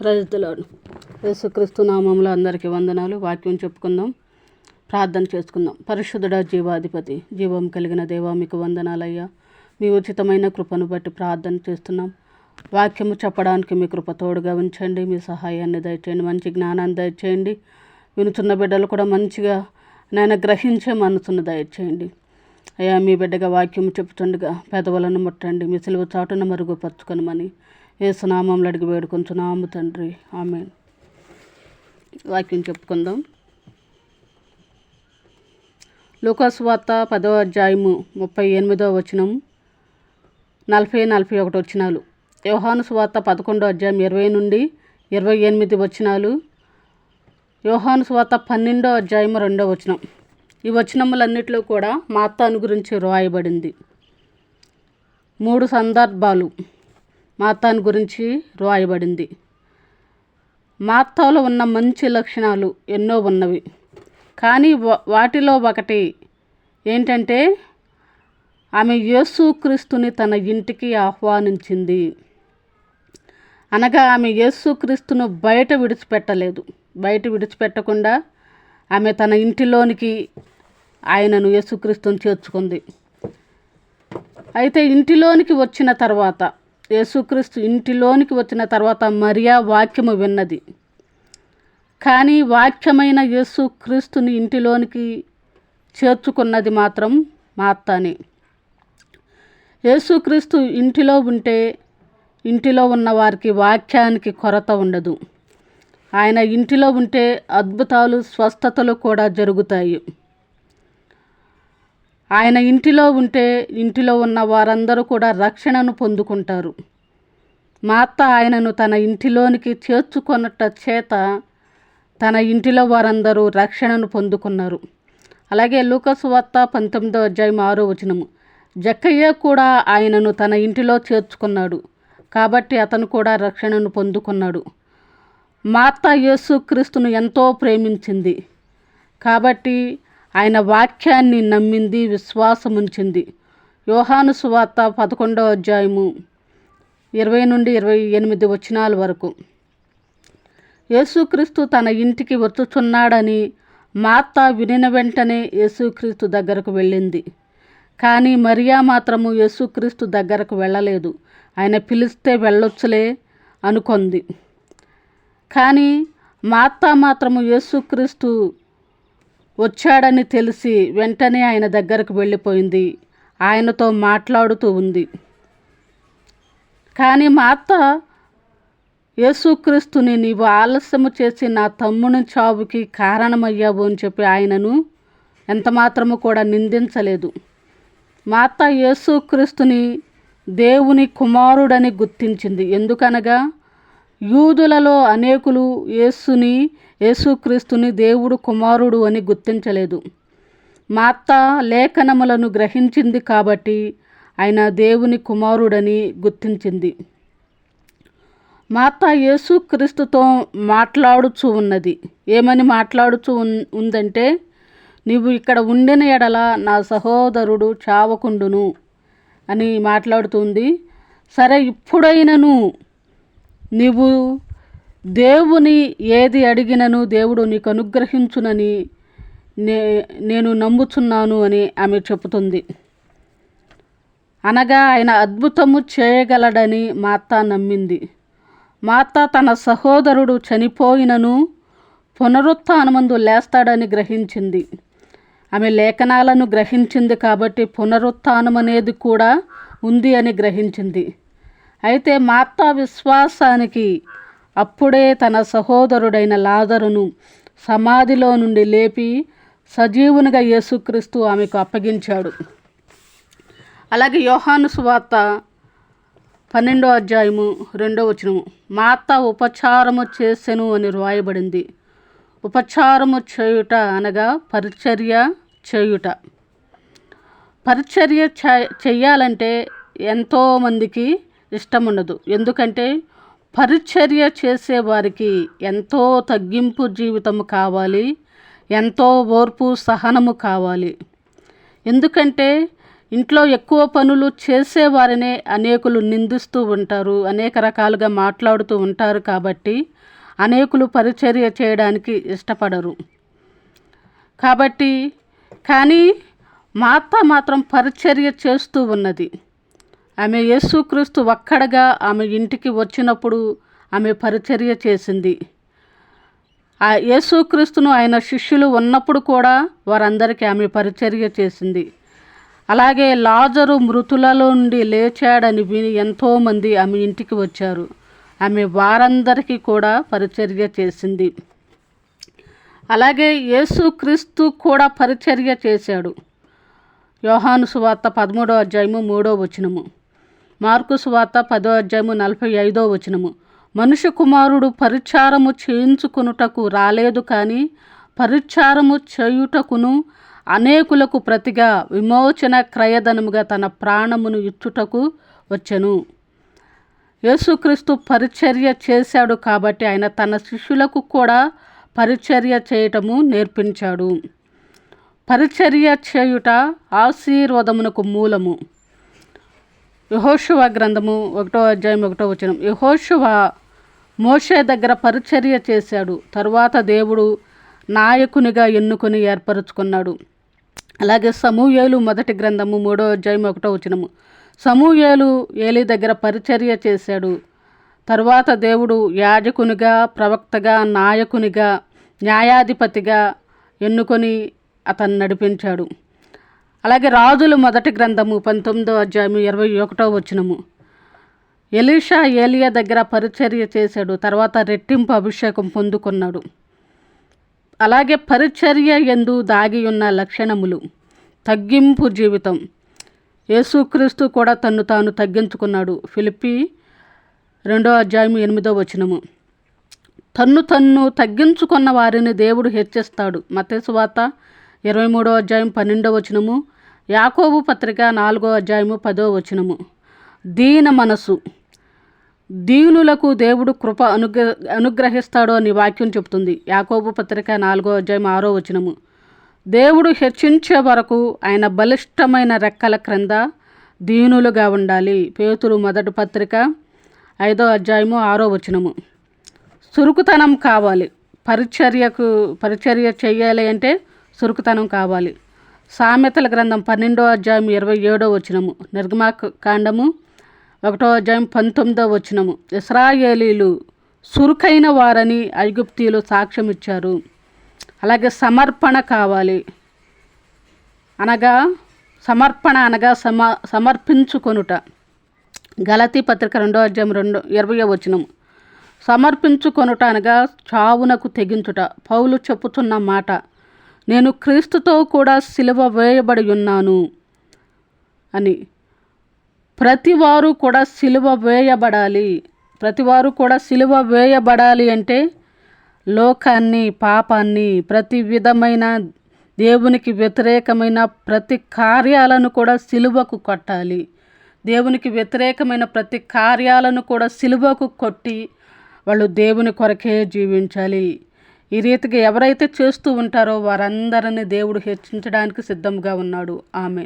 ప్రజలను యేసుక్రీస్తు నామంలో అందరికీ వందనాలు. వాక్యం చెప్పుకుందాం. ప్రార్థన చేసుకుందాం. పరిశుద్ధుడ జీవాధిపతి జీవం కలిగిన దేవా మీకు వందనాలయ్యా. మీ ఉచితమైన కృపను బట్టి ప్రార్థన చేస్తున్నాం. వాక్యము చెప్పడానికి మీ కృప తోడుగా ఉంచండి. మీ సహాయాన్ని దయచేయండి. మంచి జ్ఞానాన్ని దయచేయండి. వినుచున్న బిడ్డలు కూడా మంచిగా నాయన గ్రహించే మనసును దయచేయండి. అయ్యా మీ బిడ్డగా వాక్యం చెప్తుండగా పెదవులను ముట్టండి. మీ సిలువ చాటున మరుగుపరచుకొనమని ఏసునామంలో అడిగి వేడుకొంచున్నాము తండ్రి. ఆమె వాక్యం చెప్పుకుందాం. లోకాసువార్త పదవ అధ్యాయము ముప్పై ఎనిమిదవ వచనం నలభై నలభై ఒకటి వచనాలు. యోహాను సువార్త పదకొండో అధ్యాయం ఇరవై నుండి ఇరవై ఎనిమిది వచనాలు. యోహాను సువార్త పన్నెండో అధ్యాయం రెండో వచనం. ఈ వచనములన్నిటిలో కూడా మాతాను గురించి వ్రాయబడింది. మూడు సందర్భాలు. మాతాను గురించి రాయబడింది. మాతాలో ఉన్న మంచి లక్షణాలు ఎన్నో ఉన్నవి. కానీ వాటిలో ఒకటి ఏంటంటే ఆమె యేసుక్రీస్తుని తన ఇంటికి ఆహ్వానించింది. అనగా ఆమె యేసుక్రీస్తును బయట విడిచిపెట్టలేదు. బయట విడిచిపెట్టకుండా ఆమె తన ఇంటిలోనికి ఆయనను యేసుక్రీస్తుని చేర్చుకుంది. అయితే ఇంటిలోనికి వచ్చిన తర్వాత యేసుక్రీస్తు ఇంటిలోనికి వచ్చిన తర్వాత మరియా వాక్యము విన్నది. కానీ వాక్యమైన యేసుక్రీస్తుని ఇంటిలోనికి చేర్చుకున్నది మాత్రం మాత్తానే యేసుక్రీస్తు ఇంటిలో ఉంటే ఇంటిలో ఉన్న వారికి వాక్యానికి కొరత ఉండదు. ఆయన ఇంటిలో ఉంటే అద్భుతాలు స్వస్థతలు కూడా జరుగుతాయి. ఆయన ఇంటిలో ఉంటే ఇంటిలో ఉన్న వారందరూ కూడా రక్షణను పొందుకుంటారు. మా అత్త ఆయనను తన ఇంటిలోనికి చేర్చుకొనట చేత తన ఇంటిలో వారందరూ రక్షణను పొందుకున్నారు. అలాగే లూకసు వార్త పంతొమ్మిదో అధ్యాయం ఆరో వచనము. జక్కయ్య కూడా ఆయనను తన ఇంటిలో చేర్చుకున్నాడు. కాబట్టి అతను కూడా రక్షణను పొందుకున్నాడు. మాత యేసుక్రీస్తును ఎంతో ప్రేమించింది. కాబట్టి ఆయన వాక్యాన్ని నమ్మింది విశ్వాసముంచింది. యోహాను సువార్త పదకొండవ అధ్యాయము ఇరవై నుండి ఇరవై ఎనిమిది వచనాల వరకు. యేసుక్రీస్తు తన ఇంటికి వచ్చుచున్నాడని మాత వినిన వెంటనే యేసుక్రీస్తు దగ్గరకు వెళ్ళింది. కానీ మరియా మాత్రము యేసుక్రీస్తు దగ్గరకు వెళ్ళలేదు. ఆయన పిలిస్తే వెళ్ళొచ్చులే అనుకుంది. కానీ మాత మాత్రము యేసుక్రీస్తు వచ్చాడని తెలిసి వెంటనే ఆయన దగ్గరకు వెళ్ళిపోయింది. ఆయనతో మాట్లాడుతూ ఉంది. కానీ మా అత్త యేసుక్రీస్తుని నీవు ఆలస్యము చేసి నా తమ్ముని చావుకి కారణమయ్యావు అని చెప్పి ఆయనను ఎంతమాత్రము కూడా నిందించలేదు. మా అత్త యేసుక్రీస్తుని దేవుని కుమారుడని గుర్తించింది. ఎందుకనగా యూదులలో అనేకులు యేసుని యేసుక్రీస్తుని దేవుడు కుమారుడు అని గుర్తించలేదు. మా అత్త లేఖనములను గ్రహించింది కాబట్టి ఆయన దేవుని కుమారుడని గుర్తించింది. మా అత్త యేసుక్రీస్తుతో మాట్లాడుచూ ఉన్నది. ఏమని మాట్లాడుచూ ఉందంటే నీవు ఇక్కడ ఉండిన ఎడల నా సహోదరుడు చావకుండును అని మాట్లాడుతుంది సరే ఇప్పుడైనను నీవు దేవుని ఏది అడిగినను దేవుడు నీకు అనుగ్రహించునని నే నేను నమ్ముచున్నాను అని ఆమె చెబుతుంది. అనగా ఆయన అద్భుతము చేయగలడని మాత నమ్మింది. మాత తన సహోదరుడు చనిపోయినను పునరుత్నమందు లేస్తాడని గ్రహించింది. ఆమె లేఖనాలను గ్రహించింది కాబట్టి పునరుత్నం అనేది కూడా ఉంది అని గ్రహించింది. అయితే మాత విశ్వాసానికి అప్పుడే తన సహోదరుడైన లాజరును సమాధిలో నుండి లేపి సజీవునిగా యేసుక్రీస్తు ఆమెకు అప్పగించాడు. అలాగే యోహాను సువార్త పన్నెండో అధ్యాయము రెండో వచనము. మాత ఉపచారము చేసెను అని రాయబడింది. ఉపచారము చేయుట అనగా పరిచర్య చేయుట. పరిచర్య చేయాలంటే చెయ్యాలంటే ఎంతోమందికి ఇష్టం ఉండదు ఎందుకంటే పరిచర్య చేసేవారికి ఎంతో తగ్గింపు జీవితము కావాలి ఎంతో ఓర్పు సహనము కావాలి. ఎందుకంటే ఇంట్లో ఎక్కువ పనులు చేసేవారినే అనేకులు నిందిస్తూ ఉంటారు అనేక రకాలుగా మాట్లాడుతూ ఉంటారు కాబట్టి అనేకులు పరిచర్య చేయడానికి ఇష్టపడరు. కాబట్టి కానీ మా అత్త మాత్రం పరిచర్య చేస్తూ ఉన్నది. ఆమె యేసుక్రీస్తు ఒక్కడగా ఆమె ఇంటికి వచ్చినప్పుడు ఆమె పరిచర్య చేసింది. ఆ యేసుక్రీస్తును ఆయన శిష్యులు ఉన్నప్పుడు కూడా వారందరికీ ఆమె పరిచర్య చేసింది. అలాగే లాజరు మృతులలో నుండి లేచాడని విని ఎంతోమంది ఆమె ఇంటికి వచ్చారు. ఆమె వారందరికీ కూడా పరిచర్య చేసింది. అలాగే యేసుక్రీస్తు కూడా పరిచర్య చేశాడు. యోహాను సువార్త పదమూడో అధ్యాయము మూడో వచనము. మార్కు వార్త పదో అధ్యాయము నలభై ఐదో వచనము. మనుష్య కుమారుడు పరిచారము చేయించుకునుటకు రాలేదు కానీ పరిచారము చేయుటకును అనేకులకు ప్రతిగా విమోచన క్రయధనముగా తన ప్రాణమును ఇచ్చుటకు వచ్చెను. యేసుక్రీస్తు పరిచర్య చేశాడు కాబట్టి ఆయన తన శిష్యులకు కూడా పరిచర్య చేయటము నేర్పించాడు. పరిచర్య చేయుట ఆశీర్వదమునకు మూలము. యహోశువ గ్రంథము ఒకటో అధ్యాయం ఒకటో వచనం. యహోశువ మోషే దగ్గర పరిచర్య చేశాడు. తరువాత దేవుడు నాయకునిగా ఎన్నుకొని ఏర్పరచుకున్నాడు. అలాగే సమూయేలు మొదటి గ్రంథము మూడో అధ్యాయం ఒకటో వచనము. సమూయేలు ఏలి దగ్గర పరిచర్య చేశాడు. తర్వాత దేవుడు యాజకునిగా ప్రవక్తగా నాయకునిగా న్యాయాధిపతిగా ఎన్నుకొని అతను నడిపించాడు. అలాగే రాజుల మొదటి గ్రంథము పంతొమ్మిదో అధ్యాయము ఇరవై ఒకటో వచనము. ఎలీషా ఏలియా దగ్గర పరిచర్య చేశాడు తర్వాత రెట్టింపు అభిషేకం పొందుకున్నాడు. అలాగే పరిచర్య ఎందు దాగి ఉన్న లక్షణములు. తగ్గింపు జీవితం. యేసుక్రీస్తు కూడా తన్ను తాను తగ్గించుకున్నాడు. ఫిలిపి రెండో అధ్యాయం ఎనిమిదో వచనము. తన్ను తన్ను తగ్గించుకున్న వారిని దేవుడు హెచ్చిస్తాడు. మతేసువాత ఇరవై మూడో అధ్యాయం పన్నెండో వచనము. యాకోబు పత్రిక నాలుగో అధ్యాయము పదో వచనము. దీన మనసు. దీనులకు దేవుడు కృప అనుగ్ర అనుగ్రహిస్తాడో అని వాక్యం చెబుతుంది యాకోబు పత్రిక నాలుగో అధ్యాయం ఆరో వచనము. దేవుడు హెచ్చించే వరకు ఆయన బలిష్టమైన రెక్కల క్రింద దీనులుగా ఉండాలి. పేతురు మొదటి పత్రిక ఐదో అధ్యాయము ఆరో వచనము. చురుకుతనం కావాలి. పరిచర్యకు పరిచర్య చేయాలి అంటే చురుకుతనం కావాలి. సామెతల గ్రంథం పన్నెండో అధ్యాయం ఇరవై ఏడో వచనము. నిర్గమా కాండము ఒకటో అధ్యాయం పంతొమ్మిదో వచనము. ఇస్రాయేలీలు చురుకైన వారని ఐగుప్తీయులు సాక్ష్యం ఇచ్చారు అలాగే సమర్పణ కావాలి. అనగా సమర్పణ అనగా సమ సమర్పించుకొనుట. గలతీ పత్రిక రెండో అధ్యాయం రెండు ఇరవై వచనము సమర్పించుకొనుట అనగా చావునకు తెగించుట. పౌలు చెప్పుతున్న మాట నేను క్రీస్తుతో కూడా సిలువ వేయబడి ఉన్నాను అని. ప్రతివారు కూడా సిలువ వేయబడాలి. ప్రతివారు కూడా సిలువ వేయబడాలి అంటే లోకాన్ని పాపాన్ని ప్రతి విధమైన దేవునికి వ్యతిరేకమైన ప్రతి కార్యాలను కూడా సిలువకు కొట్టాలి. దేవునికి వ్యతిరేకమైన ప్రతి కార్యాలను కూడా సిలువకు కొట్టి వాళ్ళు దేవుని కొరకే జీవించాలి. ఈ రీతిగా ఎవరైతే చేస్తూ ఉంటారో వారందరిని దేవుడు హెచ్చించడానికి సిద్ధంగా ఉన్నాడు. ఆమె